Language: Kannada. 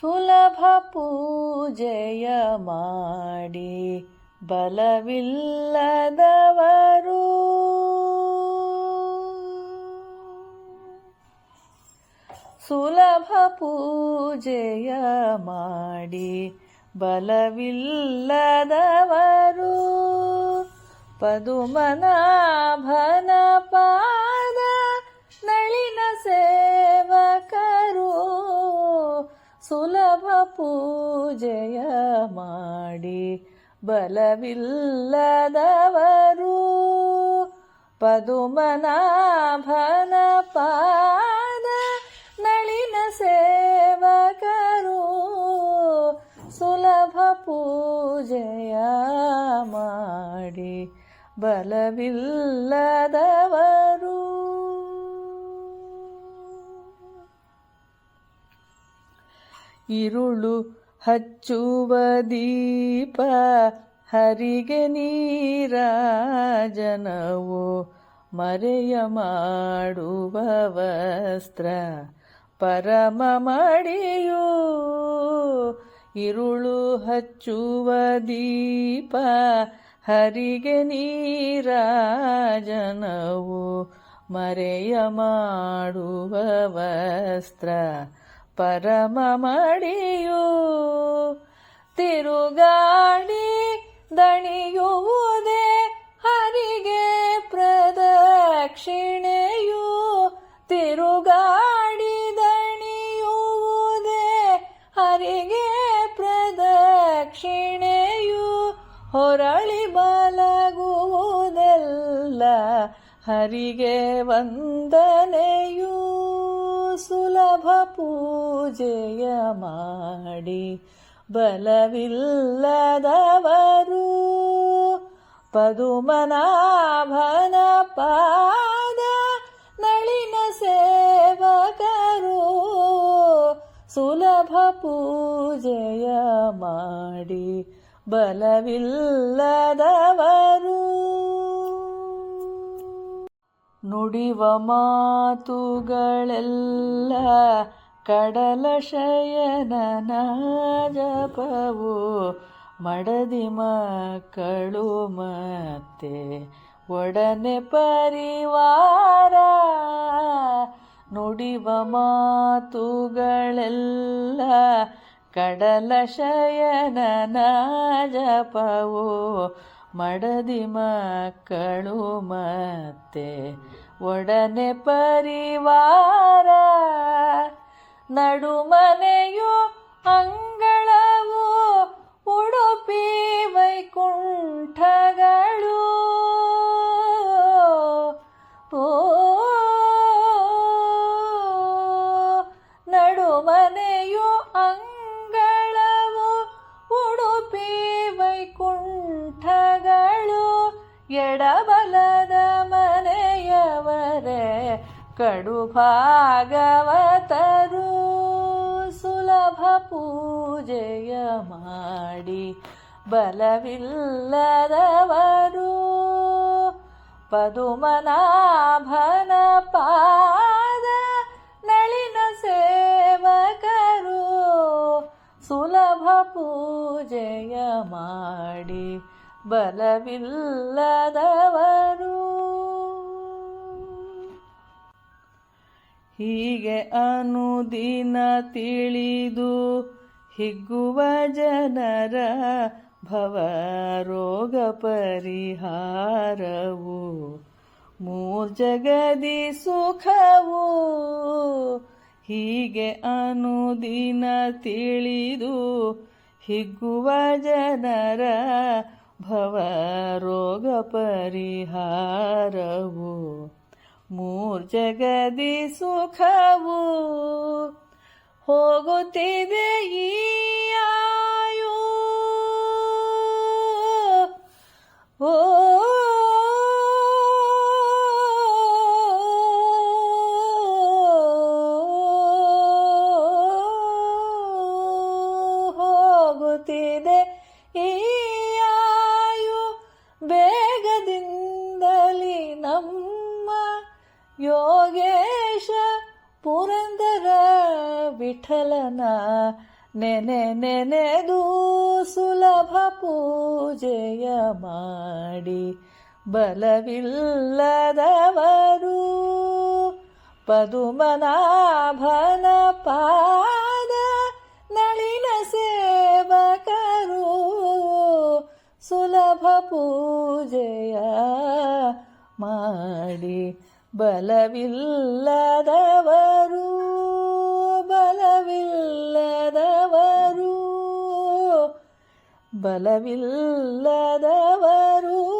ಸುಲಭ ಪೂಜೆಯ ಮಾಡಿ ಬಲವಿಲ್ಲದವರು. ಸುಲಭ ಪೂಜೆಯ ಮಾಡಿ ಬಲವಿಲ್ಲದವರು. ಪದುಮನಾಭನ ಪಾದ ಸುಲಭ ಪೂಜೆಯ ಮಾಡಿ ಬಲವಿಲ್ಲದವರು. ಪದುಮನಾಭನ ಪಾದ ನಳಿನ ಸೇವಕರು. ಸುಲಭ ಪೂಜೆಯ ಮಾಡಿ ಬಲವಿಲ್ಲದವರು. ಇರುಳು ಹಚ್ಚುವ ದೀಪ, ಹರಿಗೆ ನೀರಾಜನವು, ಮರೆಯ ಮಾಡುವ ವಸ್ತ್ರ, ಪರಮ ಮಾಡಿಯೂ, ಇರುಳು ಹಚ್ಚುವ ದೀಪ, ಹರಿಗೆ ನೀರಾಜನವು, ಮರೆಯ ಮಾಡುವ ವಸ್ತ್ರ ಪರಮ ಮಡಿಯು ತಿರುಗಾಡಿ ದಣಿಯುವುದೇ ಹರಿಗೆ ಪ್ರದಕ್ಷಿಣೆಯು ತಿರುಗಾಡಿ ದಣಿಯುವುದೇ ಹರಿಗೆ ಪ್ರದಕ್ಷಿಣೆಯು ಹೊರಳಿ ಬಲಗುವುದೆಲ್ಲ ಹರಿಗೆ ವಂದನೆಯು. ಸುಲಭ ಪೂಜೆಯ ಮಾಡಿ ಬಲವಿಲ್ಲದವರು ಪದುಮನಾಭನ ಪಾದ ನಳಿನ ಸೇವಕರು ಸುಲಭ ಪೂಜೆಯ ಮಾಡಿ ಬಲವಿಲ್ಲದವರು ನುಡಿವ ಮಾತುಗಳೆಲ್ಲ ಕಡಲ ಶಯನನ ಜಪವು. ಮಡದಿ ಮಕ್ಕಳು ಮತ್ತೆ ಒಡನೆ ಪರಿವಾರ. ನುಡಿವ ಮಾತುಗಳೆಲ್ಲ ಕಡಲ ಶಯನನ ಜಪವು. ಮಡದಿ ಮಕ್ಕಳು ಮತ್ತೆ ಒಡನೆ ಪರಿವಾರ. ನಡುಮನೆಯು ಅಂಗಳವು ಉಡುಪಿ ವೈಕುಂಠಗಳು. ಓ ನಡುಮನೆಯು ಅಂಗಳವು ಎಡಬಲದ ಮನೆಯವರೇ ಕಡು ಭಾಗವತರು ಸುಲಭ ಪೂಜೆಯ ಮಾಡಿ, ಬಲವಿಲ್ಲದವರು ಪದುಮನಾಭನ ಪಾದ ನಳಿನ ಸೇವಕರು ಸುಲಭ ಪೂಜೆಯ ಮಾಡಿ ಬಲವಿಲ್ಲದವರು ಹೀಗೆ ಅನುದಿನ ತಿಳಿದು ಹಿಗ್ಗುವ ಜನರ ಭವರೋಗ ಪರಿಹಾರವು. ಮೂರ್ಜಗದಿ ಸುಖವು. ಹೀಗೆ ಅನುದಿನ ತಿಳಿದು ಹಿಗ್ಗುವ ಜನರ ಭವರೋಗ ಪರಿಹಾರವು ಮೂರ್ಜಗದಿ ಸುಖವು ಹೋಗುತ್ತಿದೆ ಈ ಆಯು ಓ ಹೋಗುತ್ತಿದೆ ಈ ಪುರಂದರ ವಿಠಲನ ನೆನೆ ನೆನೆದು ಸುಲಭ ಪೂಜೆಯ ಮಾಡಿ ಬಲವಿಲ್ಲದವರು. ಪದುಮನಾಭನ ಪಾದ ನಳಿನ ಸೇವಕರು ಸುಲಭ ಪೂಜೆಯ ಮಾಡಿ ಬಲವಿಲ್ಲದವರು ಬಲವಿಲ್ಲದವರು ಬಲವಿಲ್ಲದವರು.